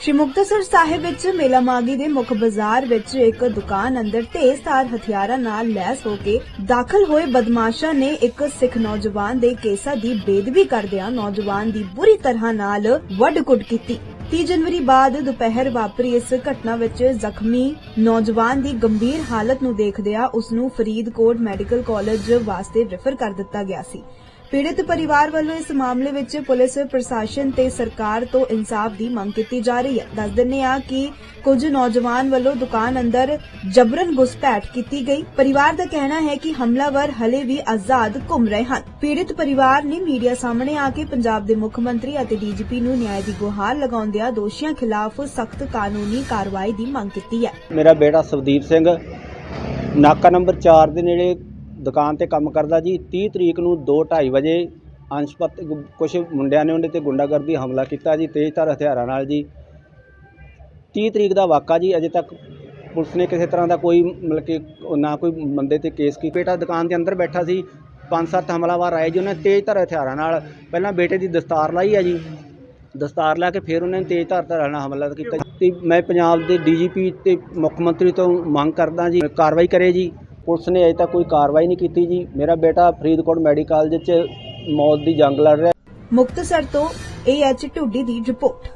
ਸ਼੍ਰੀ ਮੁਕਤਸਰ ਸਾਹਿਬ ਵਿੱਚ ਮੇਲਾ ਮਾਗੀ ਦੇ ਮੁੱਖ ਬਾਜ਼ਾਰ ਵਿੱਚ ਇੱਕ ਦੁਕਾਨ ਅੰਦਰ ਤੇਜ਼ਧਾਰ ਹਥਿਆਰਾਂ ਨਾਲ ਲੈਸ ਹੋ ਕੇ ਦਾਖਲ ਹੋਏ ਬਦਮਾਸ਼ਾਂ ਨੇ ਇੱਕ ਸਿੱਖ ਨੌਜਵਾਨ ਦੇ ਕੇਸਾਂ ਦੀ ਬੇਦਬੀ ਕਰਦਿਆਂ ਨੌਜਵਾਨ ਦੀ ਬੁਰੀ ਤਰ੍ਹਾਂ ਨਾਲ ਵੱਢ-ਕੁੱਟ ਕੀਤੀ। 30 ਜਨਵਰੀ ਬਾਅਦ ਦੁਪਹਿਰ ਵਾਪਰੀ ਇਸ ਘਟਨਾ ਵਿੱਚ ਜ਼ਖਮੀ ਨੌਜਵਾਨ ਦੀ ਗੰਭੀਰ ਹਾਲਤ ਨੂੰ ਦੇਖਦਿਆਂ ਉਸ ਨੂੰ ਫਰੀਦਕੋਟ ਮੈਡੀਕਲ ਕਾਲਜ ਵਾਸਤੇ ਰੈਫਰ ਕਰ ਦਿੱਤਾ ਗਿਆ ਸੀ। ਪੀੜਤ ਪਰਿਵਾਰ ਵੱਲੋਂ ਇਸ ਮਾਮਲੇ ਵਿੱਚ ਪੁਲਿਸ, ਪ੍ਰਸ਼ਾਸਨ ਤੇ ਸਰਕਾਰ ਤੋਂ ਇਨਸਾਫ ਦੀ ਮੰਗ ਕੀਤੀ ਜਾ ਰਹੀ ਹੈ। ਦੱਸ ਦਿੰਨੇ ਆ ਕਿ ਕੁਝ ਨੌਜਵਾਨ ਵੱਲੋਂ ਦੁਕਾਨ ਅੰਦਰ ਜਬਰਨ ਘੁਸਪੈਠ ਕੀਤੀ ਗਈ। ਪਰਿਵਾਰ ਦਾ ਕਹਿਣਾ ਹੈ ਕਿ ਹਮਲਾਵਰ ਹਲੇ ਵੀ ਆਜ਼ਾਦ ਘੁੰਮ ਰਹੇ ਹਨ। ਪੀੜਤ ਪਰਿਵਾਰ ਨੇ ਮੀਡੀਆ ਸਾਹਮਣੇ ਆ ਕੇ ਪੰਜਾਬ ਦੇ ਮੁੱਖ ਮੰਤਰੀ ਅਤੇ ਡੀਜੀਪੀ ਨੂੰ ਨਿਆਂ ਦੀ ਗੁਹਾਰ ਲਗਾਉਂਦਿਆਂ ਦੋਸ਼ੀਆਂ ਖਿਲਾਫ ਸਖਤ ਕਾਨੂੰਨੀ ਕਾਰਵਾਈ ਦੀ ਮੰਗ ਕੀਤੀ ਹੈ। ਮੇਰਾ ਬੇਟਾ ਸਵਦੀਪ ਸਿੰਘ, ਨਾਕਾ ਨੰਬਰ 4 ਦੇ ਨੇੜੇ ਦੁਕਾਨ ਤੇ ਕੰਮ ਕਰਦਾ ਜੀ 30 ਤਰੀਕ ਨੂੰ 2:30 ਵਜੇ ਅੰਸ਼ਪਤ ਕੁਝ ਮੁੰਡਿਆਂ ਨੇ ਉਹਦੇ ਤੇ ਗੁੰਡਾਗਰਦੀ ਹਮਲਾ ਕੀਤਾ ਜੀ ਤੇਜ਼ਧਾਰ ਹਥਿਆਰਾਂ ਨਾਲ ਜੀ। 30 ਤਰੀਕ ਦਾ ਵਾਕਾ ਜੀ, ਅਜੇ ਤੱਕ ਪੁਲਿਸ ਨੇ ਕਿਸੇ ਤਰ੍ਹਾਂ ਦਾ ਕੋਈ ਮਤਲਬ ਕਿ ਨਾ ਕੋਈ ਬੰਦੇ ਤੇ ਕੇਸ ਕੀ ਬੇਟਾ ਦੁਕਾਨ ਦੇ ਅੰਦਰ ਬੈਠਾ ਸੀ, ਪੰਜ ਸੱਤ ਹਮਲਾਵਰ ਆਏ ਜੀ, ਉਹਨਾਂ ਨੇ ਤੇਜ਼ਧਾਰ ਹਥਿਆਰਾਂ ਨਾਲ, ਪਹਿਲਾਂ ਬੇਟੇ ਦੀ ਦਸਤਾਰ ਲਾਈ ਹੈ ਜੀ। ਦਸਤਾਰ ਲਾ ਕੇ ਫਿਰ ਉਹਨਾਂ ਨੇ ਤੇਜ਼ਧਾਰ ਹਥਿਆਰਾਂ ਨਾਲ ਹਮਲਾ ਕੀਤਾ ਤੇ ਮੈਂ ਪੰਜਾਬ ਦੇ ਡੀਜੀਪੀ ਤੇ ਮੁੱਖ ਮੰਤਰੀ ਤੋਂ ਮੰਗ ਕਰਦਾ ਜੀ, ਕਾਰਵਾਈ ਕਰੇ ਜੀ। ਪੁਲਿਸ ਨੇ ਅਜੇ ਤੱਕ ਕੋਈ ਕਾਰਵਾਈ ਨਹੀਂ ਕੀਤੀ ਜੀ। ਮੇਰਾ ਬੇਟਾ ਫਰੀਦਕੋਟ ਮੈਡੀਕਲ ਕਾਲਜ 'ਚ ਮੌਤ ਦੀ ਜੰਗ ਲੜ ਰਿਹਾ। ਮੁਕਤਸਰ ਤੋਂ ਏਐਚ ਢੁੱਡੀ ਦੀ ਰਿਪੋਰਟ।